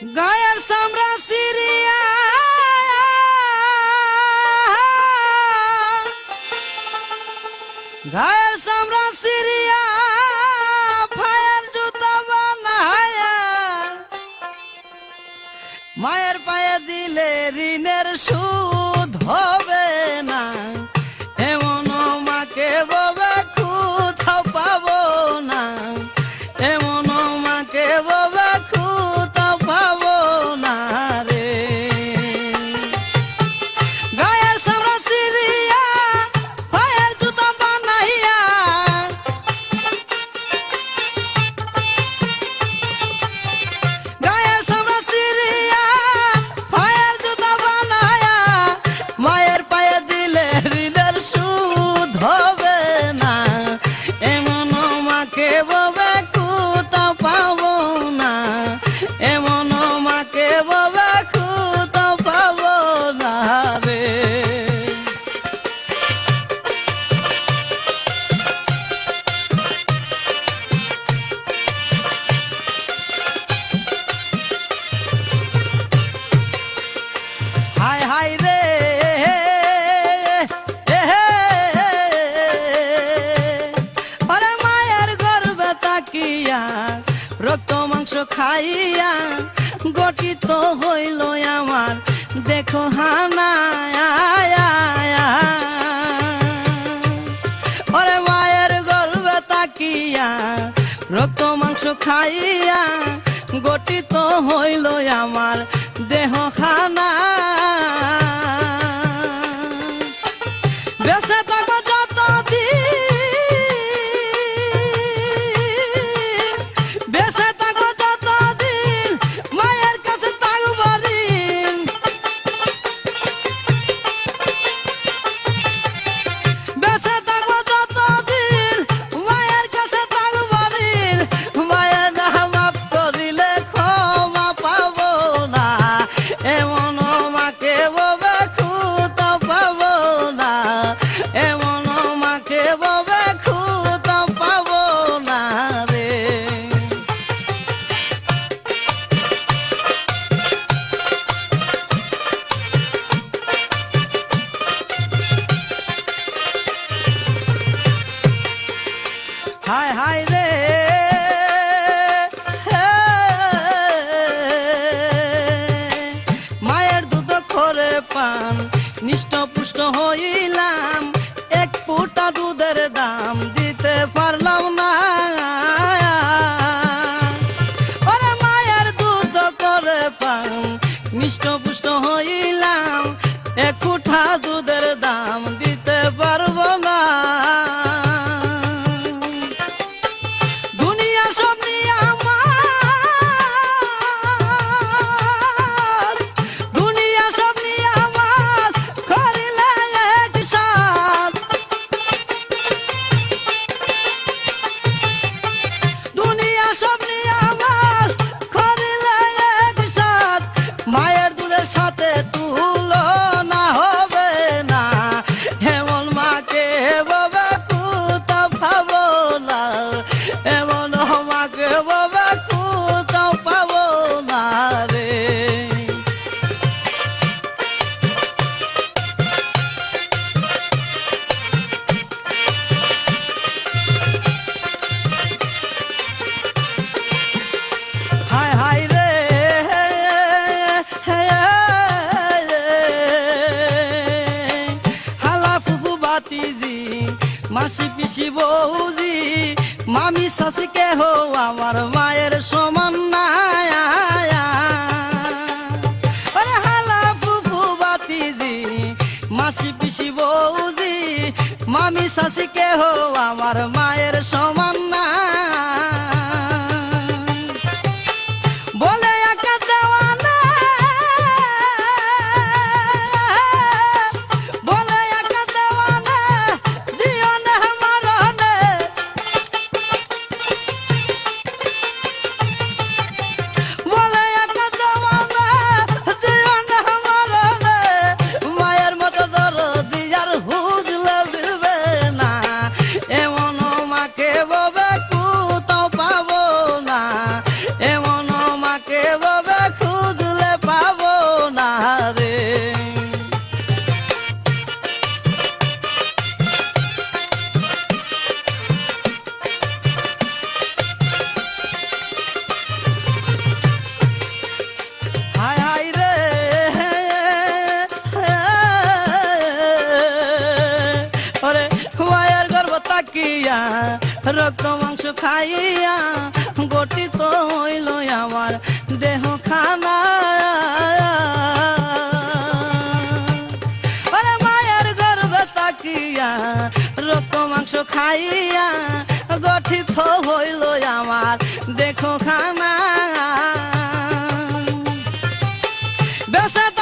গায়ের সামরা সিরিয়া গায়ের সামরা সিরিয়া ফায়ের জুতা বানায়া। মায়ের পায়ে দিলে ঋণের সুদ হয়। মাংস খাইয়া গঠিত হইল আমার। দেখো হানা ওরে মায়ের গর্বে তাকিয়া রক্ত মাংস খাইয়া গঠিত হইল আমার। দেহ খানা নিষ্ঠ পুষ্ট হইলাম। এক ফুটা দুধের দাম দিতে পারলাম না। মায়ের দুধ করে পান, নিষ্ঠ ভাতিজি মাসি পিসি বৌজি, মামি, শাশি কেহ আমার মায়ের সমান নাই। হালা ফুফু ভাতিজি মাসি পিসি বৌজি, মামি, শাশি কেহ আমার মায়ের সমান থাকিয়া রক্ত মাংস খাইয়া গঠিত হইল আমার দেহ খানা মায়ের গর্বে তাকিয়া রক্ত মাংস খাইয়া গঠিত হইল আমার দেখো খানা বেসা